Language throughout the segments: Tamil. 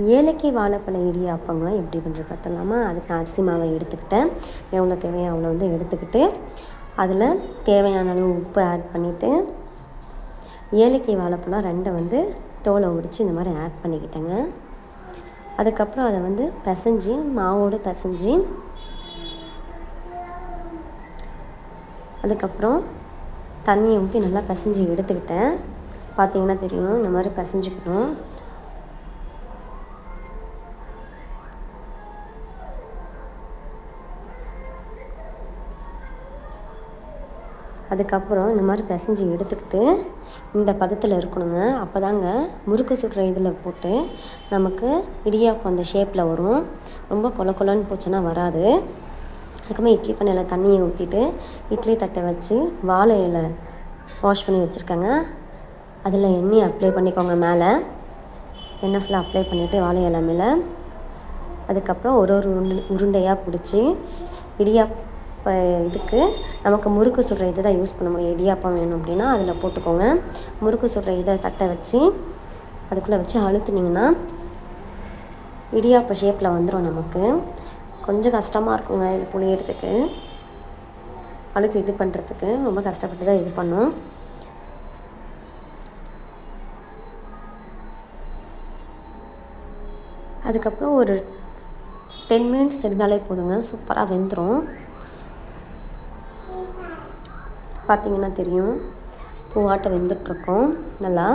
ஏலக்காய் வாழைப்பழ இடியாப்பங்களாம் எப்படி பண்ணுறது பார்த்தலாமா அதுக்கு அரிசி மாவை எடுத்துக்கிட்டேன். எவ்வளோ தேவையோ அவ்வளோ வந்து எடுத்துக்கிட்டு அதில் தேவையான அளவு உப்பு ஆட் பண்ணிவிட்டு ஏலக்காய் வாழைப்பழம் ரெண்டை வந்து தோலை உரித்து இந்த மாதிரி ஆட் பண்ணிக்கிட்டேங்க. அதுக்கப்புறம் அதை வந்து பிசைஞ்சி மாவோடு பிசைஞ்சி அதுக்கப்புறம் தண்ணியை ஊற்றி நல்லா பிசைஞ்சி எடுத்துக்கிட்டேன். பார்த்தீங்கன்னா தெரியும் இந்த மாதிரி பிசைஞ்சிக்கணும். அதுக்கப்புறம் இந்த மாதிரி பிசைஞ்சி எடுத்துக்கிட்டு இந்த பதத்தில் இருக்கணுங்க. அப்போ தாங்க முறுக்கு சுடுற இதில் போட்டு நமக்கு இடியாப்பம் அந்த ஷேப்பில் வரும். ரொம்ப கொல கொலன்னு போச்சுன்னா வராது. அதுக்கப்புறமா இட்லி பண்ணையில் தண்ணியை ஊற்றிட்டு இட்லி தட்டை வச்சு வாழை இலை வாஷ் பண்ணி வச்சுருக்கேங்க. அதில் எண்ணெய் அப்ளை பண்ணிக்கோங்க மேலே. எண்ணெய் ஃபுல்லாக அப்ளை பண்ணிவிட்டு வாழை இலை மேலே. அதுக்கப்புறம் ஒரு ஒரு உருண்டை உருண்டையாக பிடிச்சி இதுக்கு நமக்கு முறுக்கு சுடுற இது தான் யூஸ் பண்ண முடியும். இடியாப்பம் வேணும் அப்படின்னா அதில் போட்டுக்கோங்க. முறுக்கு சுடுற இதை தட்டை வச்சு அதுக்குள்ளே வச்சு அழுத்துனீங்கன்னா இடியாப்ப ஷேப்பில் வந்துடும் நமக்கு. கொஞ்சம் கஷ்டமாக இருக்குங்க இது புளியறதுக்கு. அழுத்து இது பண்ணுறதுக்கு ரொம்ப கஷ்டப்பட்டு தான் இது பண்ணும். அதுக்கப்புறம் ஒரு டென் மினிட்ஸ் இருந்தாலே போதுங்க. சூப்பராக வெந்துடும் பார்த்தீங்கன்னா தெரியும். பூவாட்டை வெந்துட்டுருக்கோம். நல்லா.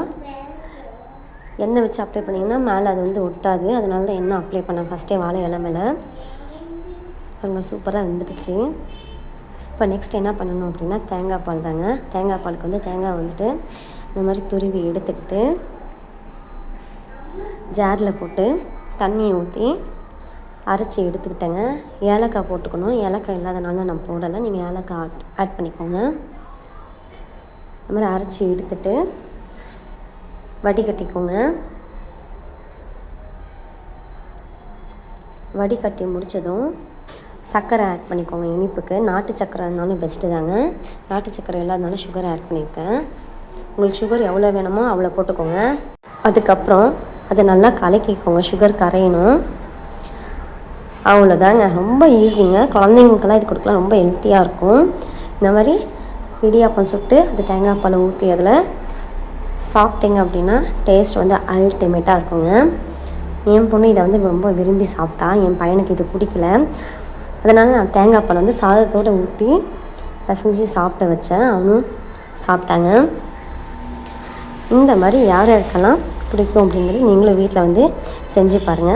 எண்ணெய் வச்சு அப்ளை பண்ணிங்கன்னா மேலே அது வந்து ஒட்டாது. அதனால தான் எண்ணெய் அப்ளை பண்ணேன். ஃபஸ்ட்டே வாழை இலை மேலே. அங்கே சூப்பராக வெந்துடுச்சு. இப்போ நெக்ஸ்ட் என்ன பண்ணணும் அப்படின்னா தேங்காய் பால் தாங்க. தேங்காய் பாலுக்கு வந்து தேங்காய் வந்துட்டு இந்த மாதிரி துருவி எடுத்துக்கிட்டு ஜாரில் போட்டு தண்ணியை ஊற்றி அரைச்சி எடுத்துக்கிட்டேங்க. ஏலக்காய் போட்டுக்கணும். ஏலக்காய் இல்லாதனால நான் போடலை. நீங்கள் ஏலக்காய் ஆட் ஆட் பண்ணிக்கோங்க. இந்த மாதிரி அரைச்சி எடுத்துட்டு வடிகட்டிக்கோங்க. வடிகட்டி முடித்ததும் சர்க்கரை ஆட் பண்ணிக்கோங்க. இனிப்புக்கு நாட்டு சர்க்கரை இருந்தாலும் பெஸ்ட்டு தாங்க. நாட்டு சர்க்கரை இல்லாதனால சுகர் ஆட் பண்ணியிருக்கேன். உங்களுக்கு சுகர் எவ்வளோ வேணுமோ அவ்வளோ போட்டுக்கோங்க. அதுக்கப்புறம் அதை நல்லா கலக்கிக்கோங்க. சுகர் கரையணும். அவ்வளோதாங்க ரொம்ப ஈஸிங்க குழந்தைங்களுக்கெல்லாம் இது கொடுக்கலாம். ரொம்ப ஹெல்த்தியாக இருக்கும். இந்த மாதிரி இடியாப்பம் சுட்டு அது தேங்காய் பால் ஊற்றி அதில் சாப்பிட்டீங்க அப்படின்னா டேஸ்ட் வந்து அல்டிமேட்டாக இருக்குங்க. என் பொண்ணு இதை வந்து ரொம்ப விரும்பி சாப்பிட்டா. என் பையனுக்கு இது பிடிக்கல. அதனால் நான் தேங்காய் பால் வந்து சாதத்தோடு ஊற்றி பசஞ்சு சாப்பிட வச்சேன். அவனும் சாப்பிட்டாங்க. இந்த மாதிரி யார் யாருக்கெல்லாம் பிடிக்கும் அப்படிங்கிறது நீங்களும் வீட்டில் வந்து செஞ்சு பாருங்கள்